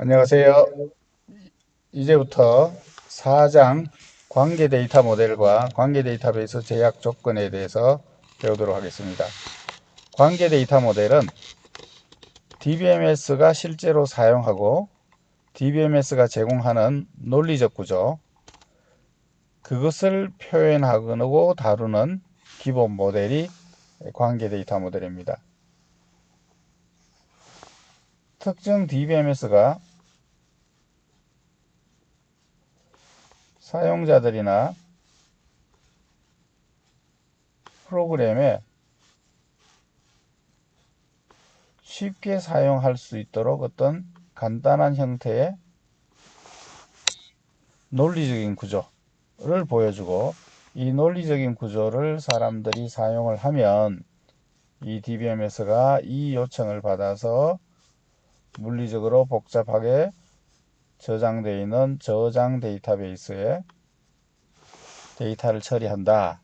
안녕하세요. 이제부터 4장 관계 데이터 모델과 관계 데이터베이스 제약 조건에 대해서 배우도록 하겠습니다. 관계 데이터 모델은 DBMS가 실제로 사용하고 DBMS가 제공하는 논리적 구조, 그것을 표현하고 다루는 기본 모델이 관계 데이터 모델입니다. 특정 DBMS가 사용자들이나 프로그램에 쉽게 사용할 수 있도록 어떤 간단한 형태의 논리적인 구조를 보여주고 이 논리적인 구조를 사람들이 사용을 하면 이 DBMS가 이 요청을 받아서 물리적으로 복잡하게 저장되어 있는 저장 데이터베이스에 데이터를 처리한다.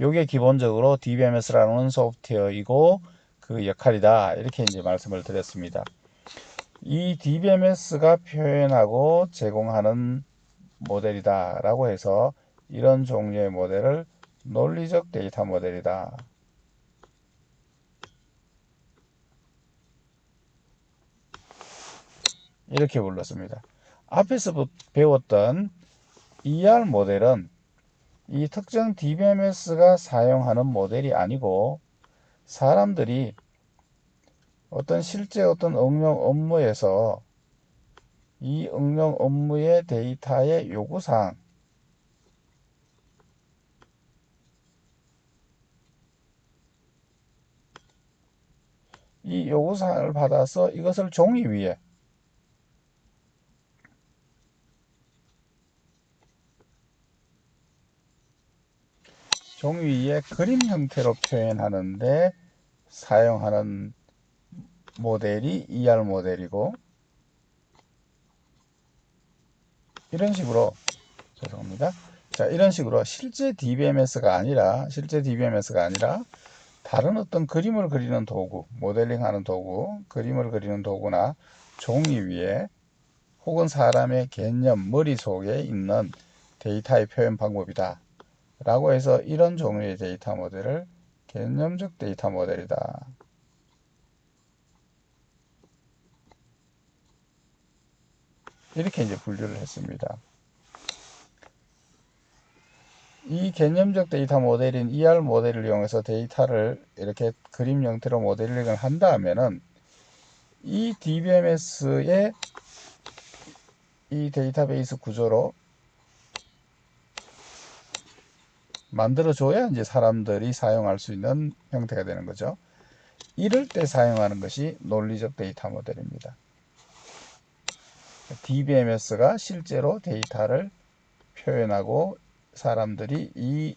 이게 기본적으로 DBMS라는 소프트웨어이고 그 역할이다. 이렇게 이제 말씀을 드렸습니다. 이 DBMS가 표현하고 제공하는 모델이다 라고 해서 이런 종류의 모델을 논리적 데이터 모델이다. 이렇게 불렀습니다. 앞에서 배웠던 ER 모델은 이 특정 DBMS가 사용하는 모델이 아니고 사람들이 어떤 실제 어떤 응용 업무에서 이 응용 업무의 데이터의 요구사항 이 요구사항을 받아서 이것을 종이 위에 종이 위에 그림 형태로 표현하는데 사용하는 모델이 ER 모델이고 이런 식으로 죄송합니다. 자 이런 식으로 실제 DBMS가 아니라 실제 DBMS가 아니라 다른 어떤 그림을 그리는 도구 모델링하는 도구 그림을 그리는 도구나 종이 위에 혹은 사람의 개념 머릿속에 있는 데이터의 표현 방법이다 라고 해서 이런 종류의 데이터 모델을 개념적 데이터 모델이다. 이렇게 이제 분류를 했습니다. 이 개념적 데이터 모델인 ER 모델을 이용해서 데이터를 이렇게 그림 형태로 모델링을 한다면은 이 DBMS의 이 데이터베이스 구조로 만들어줘야 이제 사람들이 사용할 수 있는 형태가 되는 거죠. 이럴 때 사용하는 것이 논리적 데이터 모델입니다. DBMS가 실제로 데이터를 표현하고 사람들이 이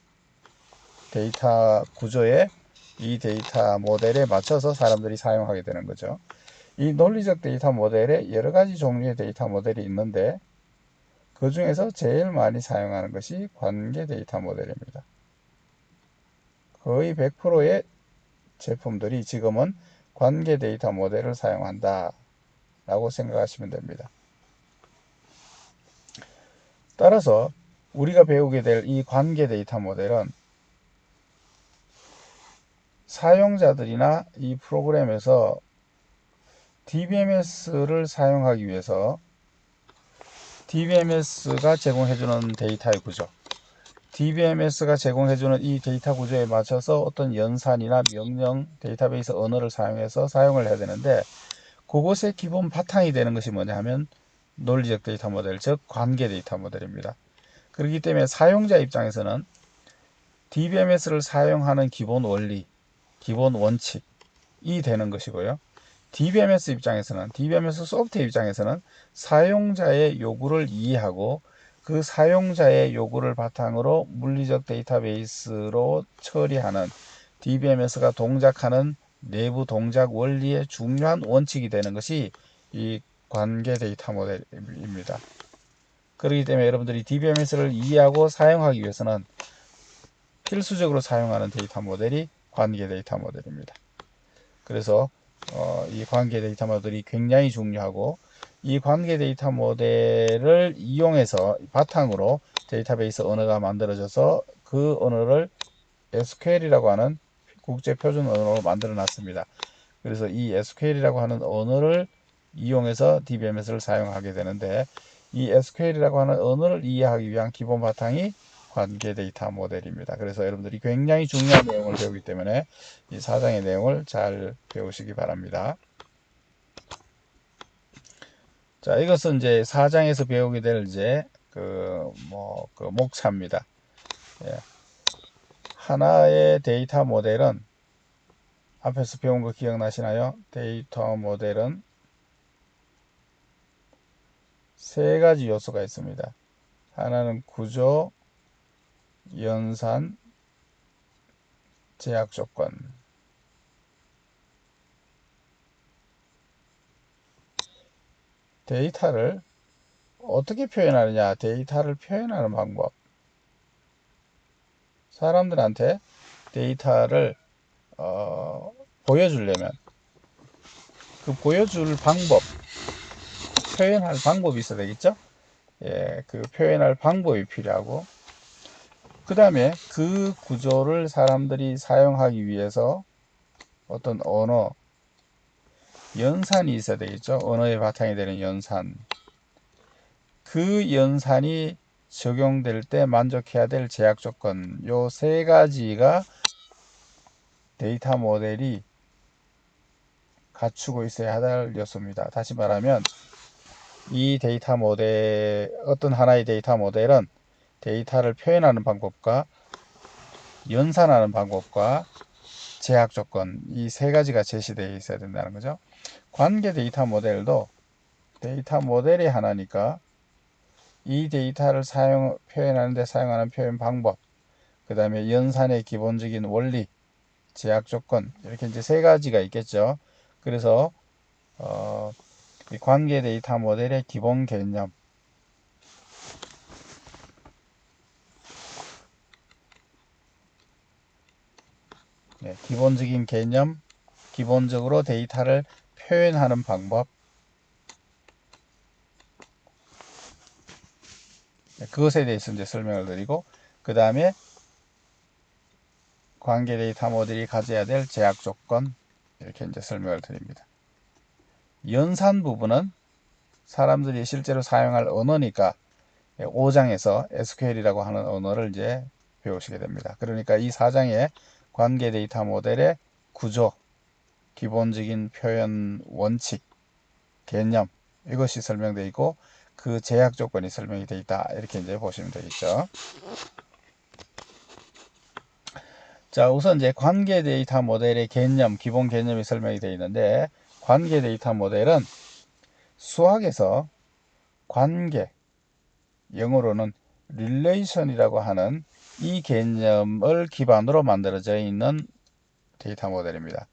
데이터 구조에 이 데이터 모델에 맞춰서 사람들이 사용하게 되는 거죠. 이 논리적 데이터 모델에 여러 가지 종류의 데이터 모델이 있는데 그 중에서 제일 많이 사용하는 것이 관계 데이터 모델입니다. 거의 100%의 제품들이 지금은 관계 데이터 모델을 사용한다 라고 생각하시면 됩니다. 따라서 우리가 배우게 될 이 관계 데이터 모델은 사용자들이나 이 프로그램에서 DBMS를 사용하기 위해서 DBMS가 제공해주는 데이터의 구조 DBMS가 제공해주는 이 데이터 구조에 맞춰서 어떤 연산이나 명령 데이터베이스 언어를 사용해서 사용을 해야 되는데 그것의 기본 바탕이 되는 것이 뭐냐 하면 논리적 데이터 모델, 즉 관계 데이터 모델입니다. 그렇기 때문에 사용자 입장에서는 DBMS를 사용하는 기본 원리, 기본 원칙이 되는 것이고요. DBMS 입장에서는 DBMS 소프트웨어 입장에서는 사용자의 요구를 이해하고 그 사용자의 요구를 바탕으로 물리적 데이터베이스로 처리하는 DBMS가 동작하는 내부 동작 원리의 중요한 원칙이 되는 것이 이 관계 데이터 모델입니다. 그렇기 때문에 여러분들이 DBMS를 이해하고 사용하기 위해서는 필수적으로 사용하는 데이터 모델이 관계 데이터 모델입니다. 그래서 어, 이 관계 데이터 모델이 굉장히 중요하고 이 관계 데이터 모델을 이용해서 바탕으로 데이터베이스 언어가 만들어져서 그 언어를 SQL이라고 하는 국제 표준 언어로 만들어 놨습니다. 그래서 이 SQL이라고 하는 언어를 이용해서 DBMS를 사용하게 되는데 이 SQL이라고 하는 언어를 이해하기 위한 기본 바탕이 관계 데이터 모델입니다. 그래서 여러분들이 굉장히 중요한 내용을 배우기 때문에 이 사장의 내용을 잘 배우시기 바랍니다. 자, 이것은 이제 사장에서 배우게 될 이제 그, 뭐, 그 목차입니다. 예. 하나의 데이터 모델은 앞에서 배운 거 기억나시나요? 데이터 모델은 세 가지 요소가 있습니다. 하나는 구조, 연산, 제약 조건. 데이터를 어떻게 표현하느냐? 데이터를 표현하는 방법. 사람들한테 데이터를 어, 보여주려면 그 보여줄 방법, 표현할 방법이 있어야 되겠죠? 예, 그 표현할 방법이 필요하고 그 다음에 그 구조를 사람들이 사용하기 위해서 어떤 언어, 연산이 있어야 되겠죠. 언어의 바탕이 되는 연산. 그 연산이 적용될 때 만족해야 될 제약 조건 요 세 가지가 데이터 모델이 갖추고 있어야 할 요소입니다. 다시 말하면 이 데이터 모델 어떤 하나의 데이터 모델은 데이터를 표현하는 방법과 연산하는 방법과 제약 조건 이 세 가지가 제시되어 있어야 된다는 거죠. 관계 데이터 모델도 데이터 모델이 하나니까 이 데이터를 사용, 표현하는데 사용하는 표현 방법, 그 다음에 연산의 기본적인 원리, 제약 조건, 이렇게 이제 세 가지가 있겠죠. 그래서, 어, 이 관계 데이터 모델의 기본 개념, 네, 기본적인 개념, 기본적으로 데이터를 표현하는 방법, 네, 그것에 대해서 이제 설명을 드리고 그 다음에 관계 데이터 모델이 가져야 될 제약 조건 이렇게 이제 설명을 드립니다. 연산 부분은 사람들이 실제로 사용할 언어니까 5장에서 SQL이라고 하는 언어를 이제 배우시게 됩니다. 그러니까 이 4장에 관계 데이터 모델의 구조, 기본적인 표현 원칙, 개념 이것이 설명되어 있고 그 제약 조건이 설명이 되어 있다. 이렇게 이제 보시면 되겠죠. 자, 우선 이제 관계 데이터 모델의 개념, 기본 개념이 설명이 되어 있는데 관계 데이터 모델은 수학에서 관계, 영어로는 relation이라고 하는 이 개념을 기반으로 만들어져 있는 데이터 모델입니다.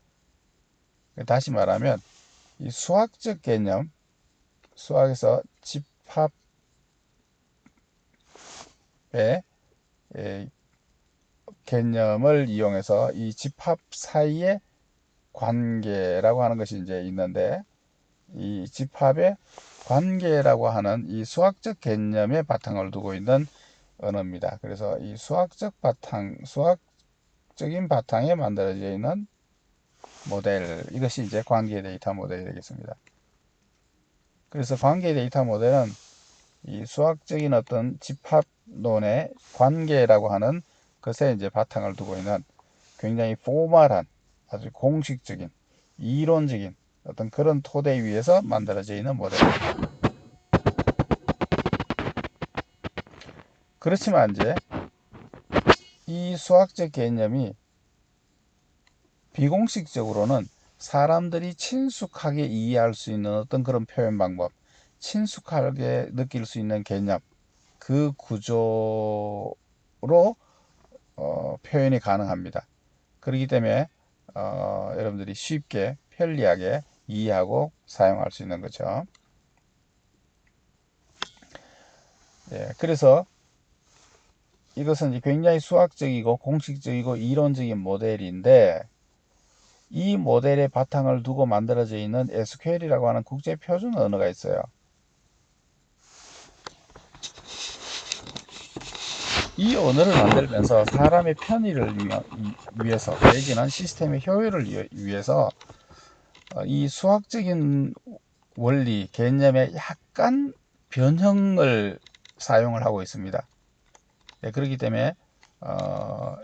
다시 말하면 이 수학적 개념, 수학에서 집 집합의 개념을 이용해서 이 집합 사이의 관계라고 하는 것이 이제 있는데 이 집합의 관계라고 하는 이 수학적 개념의 바탕을 두고 있는 언어입니다. 그래서 이 수학적 바탕, 수학적인 바탕에 만들어져 있는 모델, 이것이 이제 관계 데이터 모델이 되겠습니다. 그래서 관계 데이터 모델은 이 수학적인 어떤 집합론의 관계라고 하는 것에 이제 바탕을 두고 있는 굉장히 포멀한 아주 공식적인 이론적인 어떤 그런 토대 위에서 만들어져 있는 모델입니다. 그렇지만 이제 이 수학적 개념이 비공식적으로는 사람들이 친숙하게 이해할 수 있는 어떤 그런 표현 방법, 친숙하게 느낄 수 있는 개념, 그 구조로 어, 표현이 가능합니다. 그렇기 때문에 어, 여러분들이 쉽게 편리하게 이해하고 사용할 수 있는 거죠. 예, 그래서 이것은 굉장히 수학적이고 공식적이고 이론적인 모델인데 이 모델의 바탕을 두고 만들어져 있는 SQL이라고 하는 국제 표준 언어가 있어요. 이 언어를 만들면서 사람의 편의를 위해서 내지는 시스템의 효율을 위해서 어, 이 수학적인 원리 개념에 약간 변형을 사용을 하고 있습니다. 예, 그렇기 때문에 어,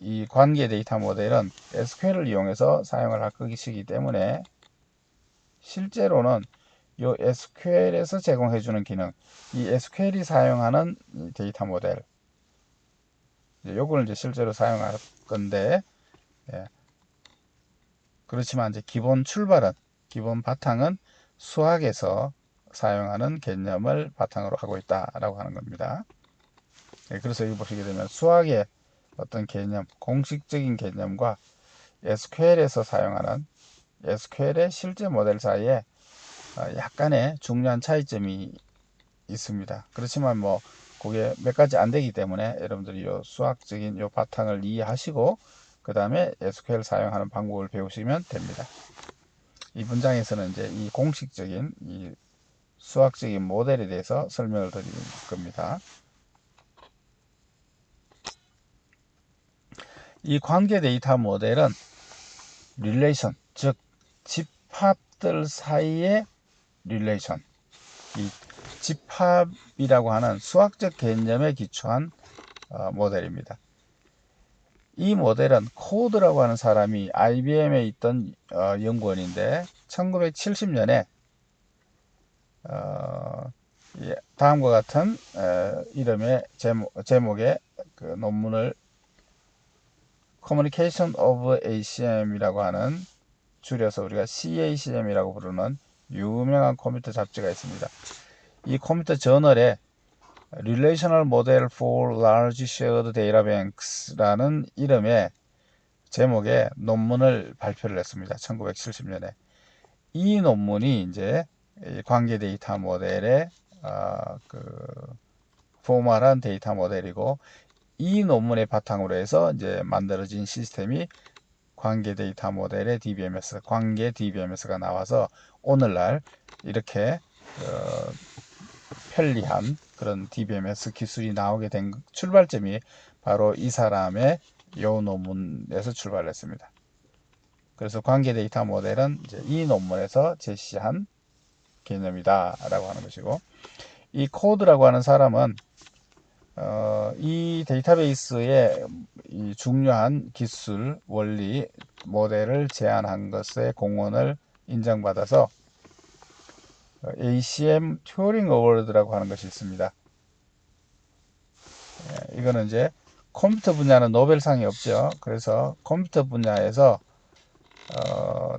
이 관계 데이터 모델은 SQL을 이용해서 사용을 할 것이기 때문에 실제로는 이 SQL에서 제공해주는 기능, 이 SQL이 사용하는 이 데이터 모델, 요걸 이제 실제로 사용할 건데, 예. 그렇지만 이제 기본 출발은, 기본 바탕은 수학에서 사용하는 개념을 바탕으로 하고 있다라고 하는 겁니다. 예, 그래서 여기 보시게 되면 수학의 어떤 개념, 공식적인 개념과 SQL에서 사용하는 SQL의 실제 모델 사이에 어, 약간의 중요한 차이점이 있습니다. 그렇지만 뭐 그게 몇 가지 안 되기 때문에 여러분들이 요 수학적인 요 바탕을 이해하시고 그 다음에 SQL 사용하는 방법을 배우시면 됩니다. 이 문장에서는 이제 이 공식적인 이 수학적인 모델에 대해서 설명을 드릴 겁니다. 이 관계 데이터 모델은 릴레이션, 즉 집합들 사이의 릴레이션, 이 집합이라고 하는 수학적 개념에 기초한 어, 모델입니다. 이 모델은 코드라고 하는 사람이 IBM에 있던 어, 연구원인데 1970년에 어, 예, 다음과 같은 어, 이름의 제목, 제목의 그 논문을 Communication of ACM이라고 하는 줄여서 우리가 CACM이라고 부르는 유명한 컴퓨터 잡지가 있습니다. 이 컴퓨터 저널에 Relational Model for Large Shared Data Banks라는 이름의 제목의 논문을 발표를 했습니다. 1970년에. 이 논문이 이제 관계 데이터 모델의 어, 그 포멀한 데이터 모델이고 이 논문의 바탕으로 해서 이제 만들어진 시스템이 관계 데이터 모델의 DBMS, 관계 DBMS가 나와서 오늘날 이렇게 어, 편리한 그런 DBMS 기술이 나오게 된 출발점이 바로 이 사람의 요 논문에서 출발했습니다. 그래서 관계 데이터 모델은 이 논문에서 제시한 개념이다라고 하는 것이고 이 코드라고 하는 사람은 어, 이 데이터베이스의 이 중요한 기술, 원리, 모델을 제안한 것의 공헌을 인정받아서 ACM 튜링 어워드라고 하는 것이 있습니다. 예, 이거는 이제 컴퓨터 분야는 노벨상이 없죠. 그래서 컴퓨터 분야에서 어,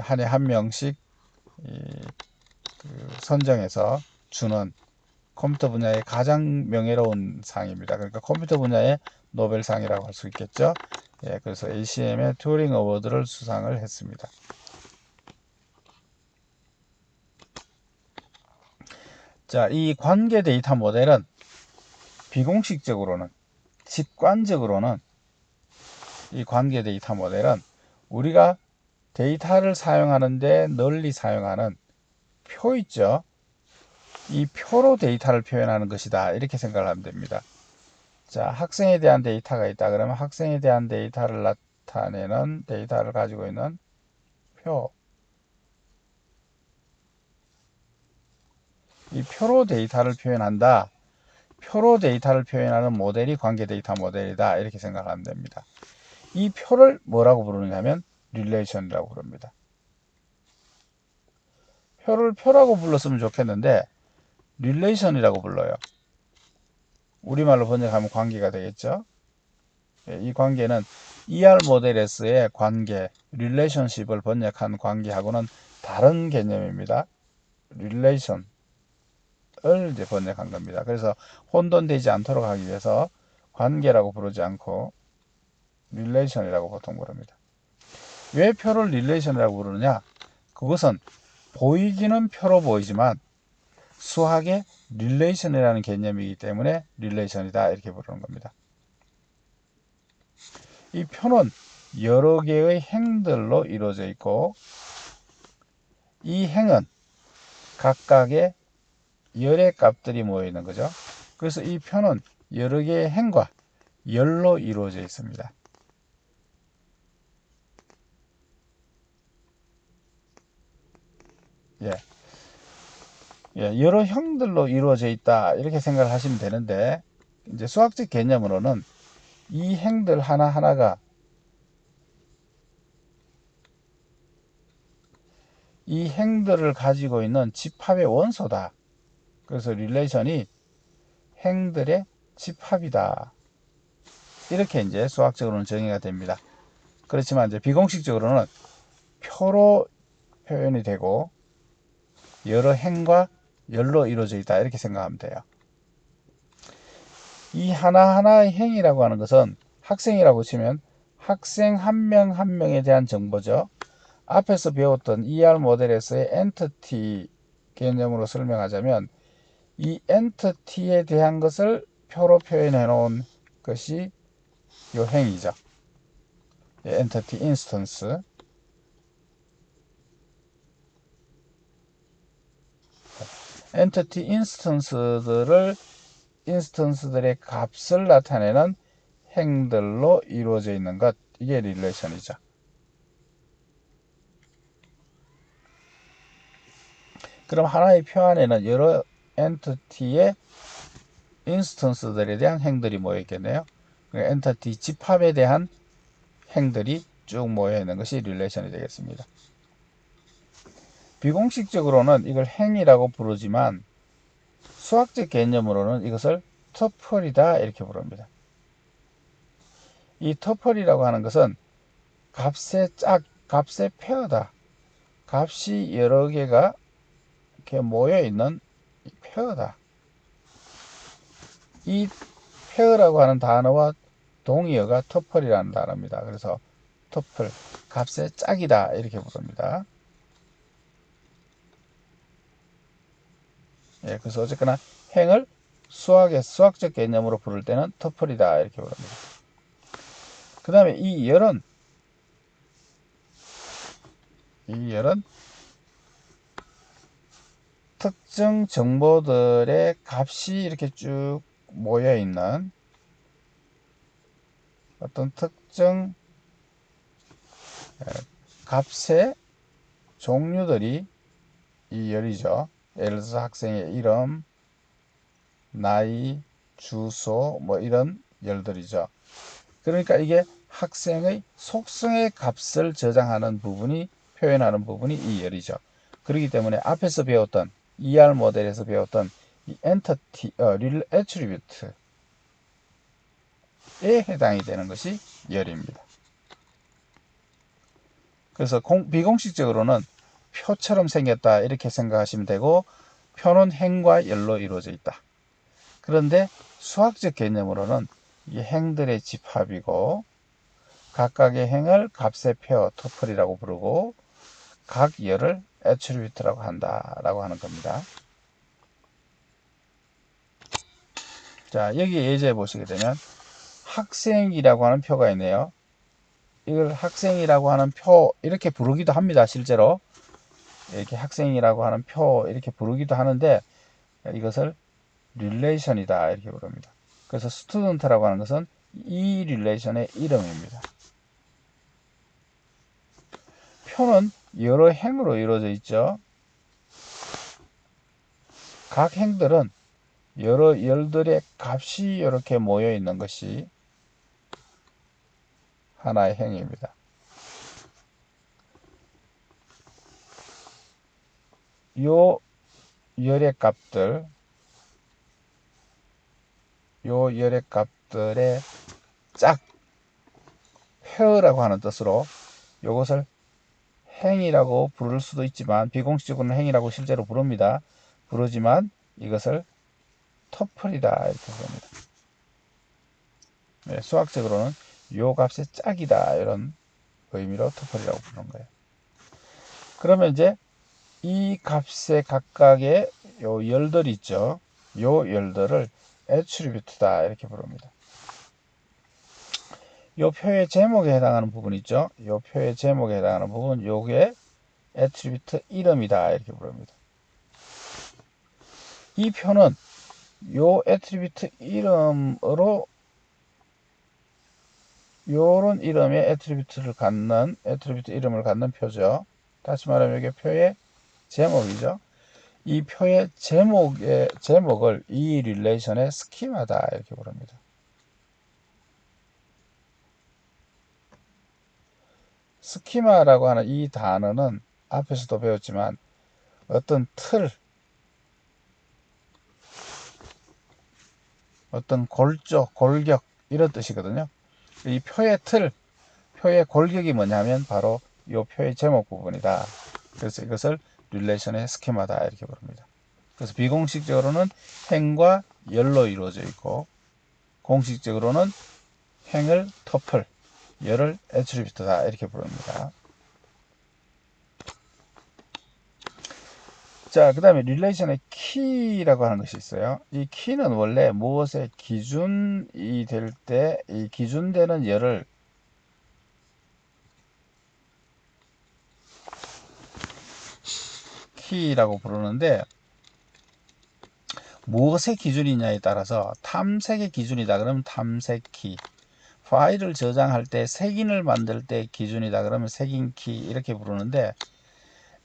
한해 한 명씩 그 선정해서 주는 컴퓨터 분야의 가장 명예로운 상입니다. 그러니까 컴퓨터 분야의 노벨상이라고 할 수 있겠죠. 예, 그래서 ACM의 튜링 어워드를 수상을 했습니다. 자, 이 관계 데이터 모델은 비공식적으로는 직관적으로는 이 관계 데이터 모델은 우리가 데이터를 사용하는데 널리 사용하는 표 있죠. 이 표로 데이터를 표현하는 것이다. 이렇게 생각을 하면 됩니다. 자, 학생에 대한 데이터가 있다. 그러면 학생에 대한 데이터를 나타내는 데이터를 가지고 있는 표. 이 표로 데이터를 표현한다. 표로 데이터를 표현하는 모델이 관계 데이터 모델이다. 이렇게 생각하면 됩니다. 이 표를 뭐라고 부르냐면 릴레이션이라고 부릅니다. 표를 표라고 불렀으면 좋겠는데 릴레이션이라고 불러요. 우리말로 번역하면 관계가 되겠죠. 예, 이 관계는 ER 모델에서의 관계, 릴레이션십을 번역한 관계하고는 다른 개념입니다. 릴레이션을 이제 번역한 겁니다. 그래서 혼돈되지 않도록 하기 위해서 관계라고 부르지 않고 릴레이션이라고 보통 부릅니다. 왜 표를 릴레이션이라고 부르느냐? 그것은 보이기는 표로 보이지만 수학의 릴레이션이라는 개념이기 때문에 릴레이션이다 이렇게 부르는 겁니다. 이 표는 여러 개의 행들로 이루어져 있고 이 행은 각각의 열의 값들이 모여 있는 거죠. 그래서 이 표는 여러 개의 행과 열로 이루어져 있습니다. 예. 예, 여러 형들로 이루어져 있다. 이렇게 생각을 하시면 되는데, 이제 수학적 개념으로는 이 행들 하나하나가 이 행들을 가지고 있는 집합의 원소다. 그래서 릴레이션이 행들의 집합이다. 이렇게 이제 수학적으로는 정의가 됩니다. 그렇지만 이제 비공식적으로는 표로 표현이 되고 여러 행과 열로 이루어져 있다. 이렇게 생각하면 돼요. 이 하나하나의 행이라고 하는 것은 학생이라고 치면 학생 한명한 명에 대한 정보죠. 앞에서 배웠던 ER 모델에서의 엔터티 개념으로 설명하자면 이 엔터티에 대한 것을 표로 표현해 놓은 것이 요 행이죠. 엔터티 인스턴스 엔터티 인스턴스들을 인스턴스들의 값을 나타내는 행들로 이루어져 있는 것 이게 릴레이션이죠. 그럼 하나의 표 안에는 여러 엔티티의 인스턴스들에 대한 행들이 모여 있겠네요. 엔티티 집합에 대한 행들이 쭉 모여 있는 것이 릴레이션이 되겠습니다. 비공식적으로는 이걸 행이라고 부르지만 수학적 개념으로는 이것을 터플이다 이렇게 부릅니다. 이 터플이라고 하는 것은 값의 짝, 값의 페어다. 값이 여러 개가 이렇게 모여 있는 페어다. 이 페어라고 하는 단어와 동의어가 터플이라는 단어입니다. 그래서 터플, 값의 짝이다 이렇게 부릅니다. 예, 그래서 어쨌거나 행을 수학의 수학적 개념으로 부를 때는 터플이다 이렇게 부릅니다. 그 다음에 이 열은 이 열은 특정 정보들의 값이 이렇게 쭉 모여 있는 어떤 특정 값의 종류들이 이 열이죠. 예를 들어서 학생의 이름, 나이, 주소 뭐 이런 열들이죠. 그러니까 이게 학생의 속성의 값을 저장하는 부분이 표현하는 부분이 이 열이죠. 그렇기 때문에 앞에서 배웠던 ER 모델에서 배웠던 이 엔터티, 어, 릴 애트리뷰트에 해당이 되는 것이 열입니다. 그래서 공, 비공식적으로는 표처럼 생겼다 이렇게 생각하시면 되고 표는 행과 열로 이루어져 있다. 그런데 수학적 개념으로는 이 행들의 집합이고 각각의 행을 값의 표 토플이라고 부르고 각 열을 애트리뷰트라고 한다라고 하는 겁니다. 자, 여기 예제에 보시게 되면 학생이라고 하는 표가 있네요. 이걸 학생이라고 하는 표 이렇게 부르기도 합니다. 실제로 이렇게 학생이라고 하는 표 이렇게 부르기도 하는데 이것을 릴레이션이다 이렇게 부릅니다. 그래서 스튜던트라고 하는 것은 이 릴레이션의 이름입니다. 표는 여러 행으로 이루어져 있죠. 각 행들은 여러 열들의 값이 이렇게 모여 있는 것이 하나의 행입니다. 요 열의 값들, 요 열의 값들의 짝, 페어라고 하는 뜻으로 이것을 행이라고 부를 수도 있지만 비공식적으로는 행이라고 실제로 부릅니다. 부르지만 이것을 터플이다 이렇게 부릅니다. 네, 수학적으로는 요 값의 짝이다 이런 의미로 터플이라고 부르는 거예요. 그러면 이제 이 값의 각각의 요 열들 있죠. 요 열들을 애트리뷰트다 이렇게 부릅니다. 요 표의 제목에 해당하는 부분 있죠. 요 표의 제목에 해당하는 부분 요게 애트리뷰트 이름이다 이렇게 부릅니다. 이 표는 요 애트리뷰트 이름으로 요런 이름의 애트리뷰트를 갖는 애트리뷰트 이름을 갖는 표죠. 다시 말하면 이게 표의 제목이죠. 이 표의 제목의 제목을 이 릴레이션의 스키마다 이렇게 부릅니다. 스키마라고 하는 이 단어는 앞에서도 배웠지만 어떤 틀, 어떤 골조, 골격 이런 뜻이거든요. 이 표의 틀, 표의 골격이 뭐냐면 바로 이 표의 제목 부분이다. 그래서 이것을 릴레이션의 스키마다 이렇게 부릅니다. 그래서 비공식적으로는 행과 열로 이루어져 있고 공식적으로는 행을 터플, 열을 애트리뷰트다 이렇게 부릅니다. 자, 그 다음에 릴레이션의 키라고 하는 것이 있어요. 이 키는 원래 무엇의 기준이 될 때 이 기준되는 열을 키라고 부르는데 무엇의 기준이냐에 따라서 탐색의 기준이다 그러면 탐색키 파일을 저장할 때 색인을 만들 때 기준이다 그러면 색인키 이렇게 부르는데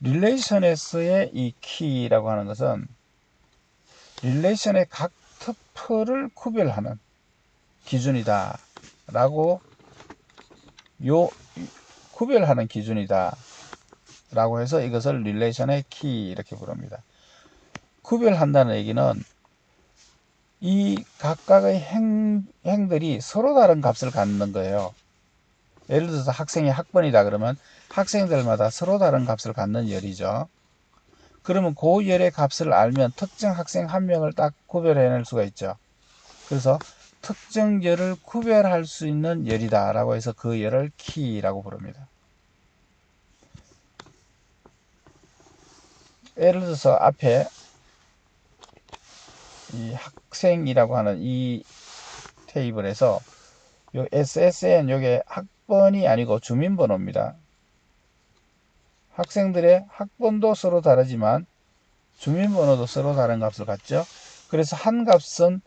릴레이션에서의 이 키라고 하는 것은 릴레이션의 각 터플을 구별하는 기준이다 라고 요 구별하는 기준이다 라고 해서 이것을 릴레이션의 키 이렇게 부릅니다. 구별한다는 얘기는 이 각각의 행, 행들이 서로 다른 값을 갖는 거예요. 예를 들어서 학생이 학번이다 그러면 학생들마다 서로 다른 값을 갖는 열이죠. 그러면 그 열의 값을 알면 특정 학생 한 명을 딱 구별해낼 수가 있죠. 그래서 특정 열을 구별할 수 있는 열이다 라고 해서 그 열을 키라고 부릅니다. 예를 들어서 앞에 이 학생이라고 하는 이 테이블에서 요 SSN 요게 학번이 아니고 주민번호입니다. 학생들의 학번도 서로 다르지만 주민번호도 서로 다른 값을 갖죠. 그래서 한 값은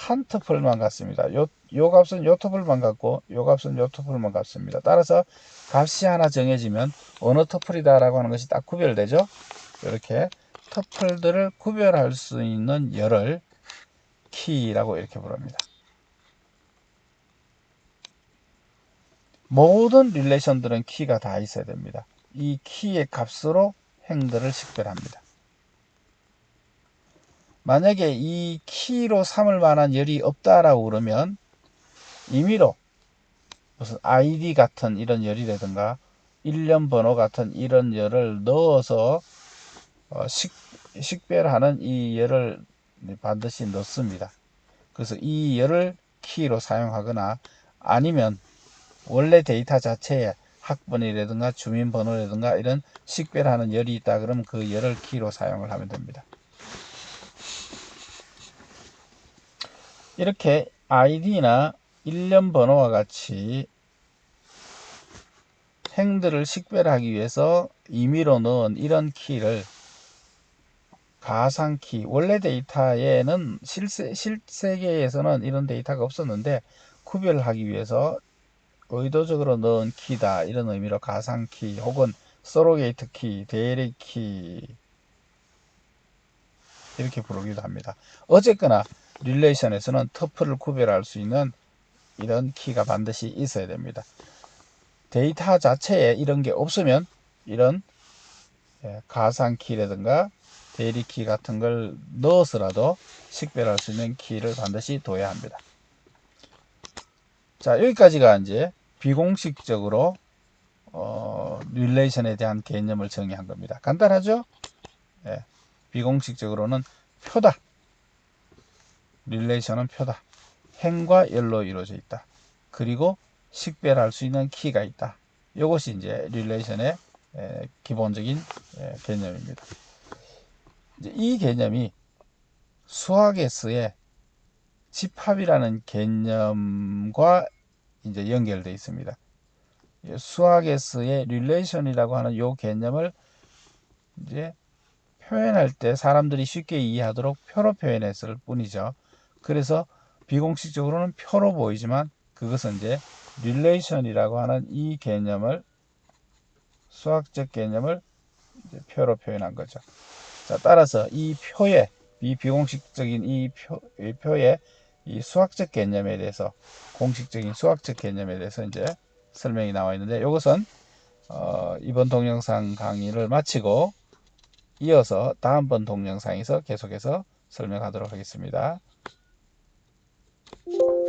한 터플만 갖습니다. 요, 요 값은 요 터플만 갖고 요 값은 요 터플만 갖습니다. 따라서 값이 하나 정해지면 어느 터플이다라고 하는 것이 딱 구별되죠. 이렇게 터플들을 구별할 수 있는 열을 키라고 이렇게 부릅니다. 모든 릴레이션들은 키가 다 있어야 됩니다. 이 키의 값으로 행들을 식별합니다. 만약에 이 키로 삼을 만한 열이 없다라고 그러면 임의로 무슨 ID 같은 이런 열이라든가 일련 번호 같은 이런 열을 넣어서 어, 식, 식별하는 이 열을 반드시 넣습니다. 그래서 이 열을 키로 사용하거나 아니면 원래 데이터 자체에 학번이라든가 주민번호라든가 이런 식별하는 열이 있다 그러면 그 열을 키로 사용을 하면 됩니다. 이렇게 아이디나 일련 번호와 같이 행들을 식별하기 위해서 임의로 넣은 이런 키를 가상키 원래 데이터에는 실세, 실세계에서는 이런 데이터가 없었는데 구별하기 위해서 의도적으로 넣은 키다 이런 의미로 가상키 혹은 서로게이트 키, 대리 키 이렇게 부르기도 합니다. 어쨌거나 릴레이션에서는 터플을 구별할 수 있는 이런 키가 반드시 있어야 됩니다. 데이터 자체에 이런 게 없으면 이런 예, 가상 키라든가 대리 키 같은 걸 넣어서라도 식별할 수 있는 키를 반드시 둬야 합니다. 자 여기까지가 이제 비공식적으로 어, 릴레이션에 대한 개념을 정의한 겁니다. 간단하죠? 예, 비공식적으로는 표다. 릴레이션은 표다. 행과 열로 이루어져 있다. 그리고 식별할 수 있는 키가 있다. 이것이 이제 릴레이션의 에, 기본적인 에, 개념입니다. 이 개념이 수학에서의 집합이라는 개념과 이제 연결되어 있습니다. 수학에서의 릴레이션이라고 하는 이 개념을 이제 표현할 때 사람들이 쉽게 이해하도록 표로 표현했을 뿐이죠. 그래서 비공식적으로는 표로 보이지만 그것은 이제 릴레이션이라고 하는 이 개념을 수학적 개념을 표로 표현한 거죠. 자, 따라서 이 표에 이 비공식적인 이 표, 이 표의 이 수학적 개념에 대해서 공식적인 수학적 개념에 대해서 이제 설명이 나와 있는데 이것은 어, 이번 동영상 강의를 마치고 이어서 다음번 동영상에서 계속해서 설명하도록 하겠습니다. Thank you.